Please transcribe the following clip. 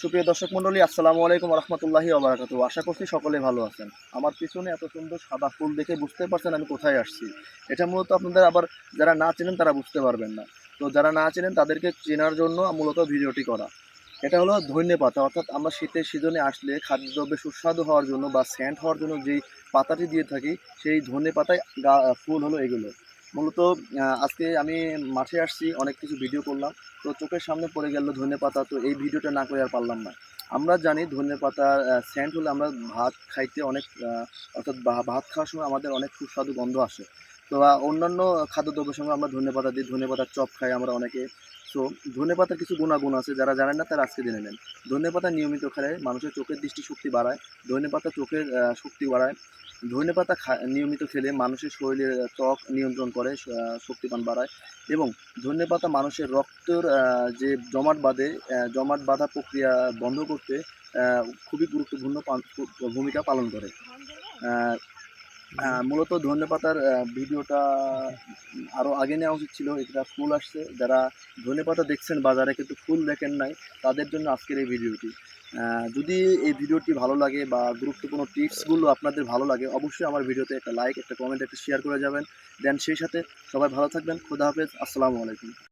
সুপ্রিয় দর্শক মণ্ডলী, আসসালামু আলাইকুম রহমতুল্লাহি আবরাকাতু আশা করছি সকলে ভালো আছেন। আমার পিছনে এত সুন্দর সাদা ফুল দেখে বুঝতে পারছেন আমি কোথায় আসছি। এটা মূলত আপনাদের আবার যারা না চেনেন তারা বুঝতে পারবেন না। তো যারা না চেনেন তাদেরকে চেনার জন্য মূলত ভিডিওটি করা। এটা হলো ধনে পাতা, অর্থাৎ আমরা শীতের সিজনে আসলে খাদ্যদ্রব্যে সুস্বাদু হওয়ার জন্য বা স্যান্ড হওয়ার জন্য যেই পাতাটি দিয়ে থাকি, সেই ধনে পাতায় ফুল হলো এগুলো। মূলত আজকে আমি মাঠে আসছি, অনেক কিছু ভিডিও করলাম। তো চোখের সামনে পড়ে গেল ধনে পাতা, তো এই ভিডিওটা না করে আর পারলাম না। আমরা জানি ধনে পাতার স্যান্ড হলে আমরা ভাত খাইতে অনেক অর্থাৎ ভাত খাওয়ার সময় আমাদের অনেক সুস্বাদু গন্ধ আসে। তো অন্যান্য খাদ্যদ্রব্যের সঙ্গে আমরা ধনে পাতা দিই। ধনে পাতার চপ খাই আমরা অনেকে। তো ধনে পাতার কিছু গুণাগুণ আছে যারা জানেন না তারা আজকে জেনে নেন। ধনে পাতা নিয়মিত খেলে মানুষের চোখের দৃষ্টি শক্তি বাড়ায় ধনে পাতা চোখের শক্তি বাড়ায়। ধনে পাতা নিয়মিত খেলে মানুষের শরীরের ত্বক নিয়ন্ত্রণ করে আহ, শক্তিপান বাড়ায় এবং ধনে পাতা মানুষের রক্তের যে জমাট বাঁধে জমাট বাঁধা প্রক্রিয়া বন্ধ করতে খুবই গুরুত্বপূর্ণ ভূমিকা পালন করে। মূলত ধনে পাতার ভিডিওটা আরও আগে নেওয়া উচিত ছিল এটা ফুল আসছে। যারা ধনে পাতা দেখছেন, বাজারে কিন্তু ফুল দেখেন নাই, তাদের জন্য আজকের এই ভিডিওটি। যদি এই ভিডিওটি ভালো লাগে বা গুরুত্বপূর্ণ টিপসগুলো আপনাদের ভালো লাগে, অবশ্যই আমার ভিডিওতে একটা লাইক, একটা কমেন্ট, একটা শেয়ার করে যাবেন। দেন সেই সাথে সবাই ভালো থাকবেন। খোদা হাফেজ। আসসালামু আলাইকুম।